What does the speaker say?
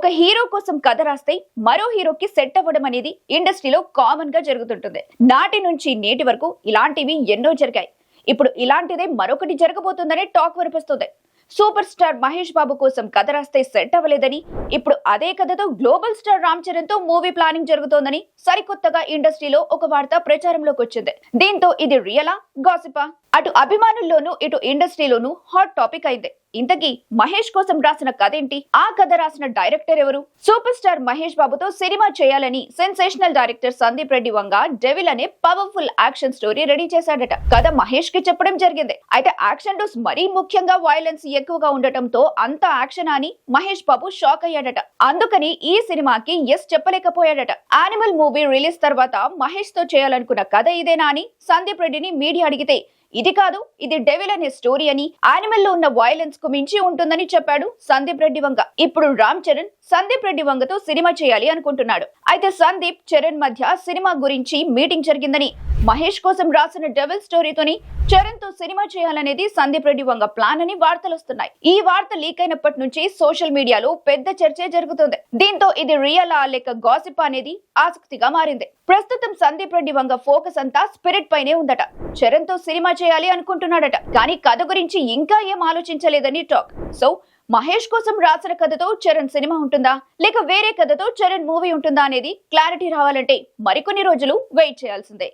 ఒక హీరో కోసం కథ రాస్తే మరో హీరోకి సెట్ అవ్వడం అనేది ఇండస్ట్రీలో కామన్గా జరుగుతుంటుంది. నాటి నుంచి నేటి వరకు ఇలాంటివి ఎన్నో జరిగాయి. ఇప్పుడు ఇలాంటిదే మరొకటి జరగబోతుందనే టాక్ వినిపిస్తుంది. సూపర్ స్టార్ మహేష్ బాబు కోసం కథ రాస్తే సెట్ అవ్వలేదని ఇప్పుడు అదే కథతో గ్లోబల్ స్టార్ రామ్ చరణ్తో మూవీ ప్లానింగ్ జరుగుతోందని సరికొత్తగా ఇండస్ట్రీలో ఒక వార్త ప్రచారంలోకి వచ్చింది. దీంతో ఇది రియలా? గాసిపా? అటు అభిమానుల్లోనూ ఇటు ఇండస్ట్రీలోనూ హాట్ టాపిక్ అయింది. ఇంతకీ మహేష్ కోసం రాసిన కథ ఏంటి? ఆ కథ రాసిన డైరెక్టర్ ఎవరు? సూపర్ స్టార్ మహేష్ బాబుతో సినిమా చేయాలని sensational director Sandeep Reddy Vanga devil అనే పవర్ఫుల్ యాక్షన్ స్టోరీ రెడీ చేశాడట. కథ మహేష్కి చెప్పడం జరిగింది. అయితే యాక్షన్ డోస్ మరీ ముఖ్యంగా వైలెన్స్ ఎక్కువగా ఉండటంతో అంత యాక్షన్ అని మహేష్ బాబు షాక్ అయ్యాడట. అందుకని ఈ సినిమాకి ఎస్ చెప్పలేకపోయాడట. యానిమల్ మూవీ రిలీజ్ తర్వాత మహేష్తో చేయాలనుకున్న కథ ఇదేనా అని సందీప్ రెడ్డిని మీడియా అడిగితే ఇది కాదు ఇది డెవిల్ అనే స్టోరీ అని యానిమల్లో ఉన్న వైలెన్స్కు మించి ఉంటుందని చెప్పాడు సందీప్ రెడ్డి వంగ ఇప్పుడు రామ్ చరణ్ సందీప్ రెడ్డి వంగతో సినిమా చేయాలి అనుకుంటున్నాడు. అయితే సందీప్ చరణ్ మధ్య సినిమా గురించి మీటింగ్ జరిగిందని మహేష్ కోసం రాసిన డెవిల్ స్టోరీతోని చరణ్తో సినిమా చేయాలనేది సందీప్ రెడ్డి వంగ ప్లాన్ అని వార్తలు వస్తున్నాయి. ఈ వార్త లీక్ అయినప్పటి నుంచి సోషల్ మీడియాలో పెద్ద చర్చే జరుగుతుంది. దీంతో ఇది రియల్ ఆ లేక గాసిప్ అనేది ఆసక్తిగా మారింది. ప్రస్తుతం సందీప్ రెడ్డి వంగ ఫోకస్ అంతా స్పిరిట్ పైనే ఉందట. చరణ్తో సినిమా చేయాలి అనుకుంటున్నాడట. కానీ కథ గురించి ఇంకా ఏం ఆలోచించలేదని టాక్ సో మహేష్ కోసం రాసిన కథతో చరణ్ సినిమా ఉంటుందా? లేక వేరే కథతో చరణ్ మూవీ ఉంటుందా అనేది క్లారిటీ రావాలంటే మరికొన్ని రోజులు వెయిట్ చేయాల్సిందే.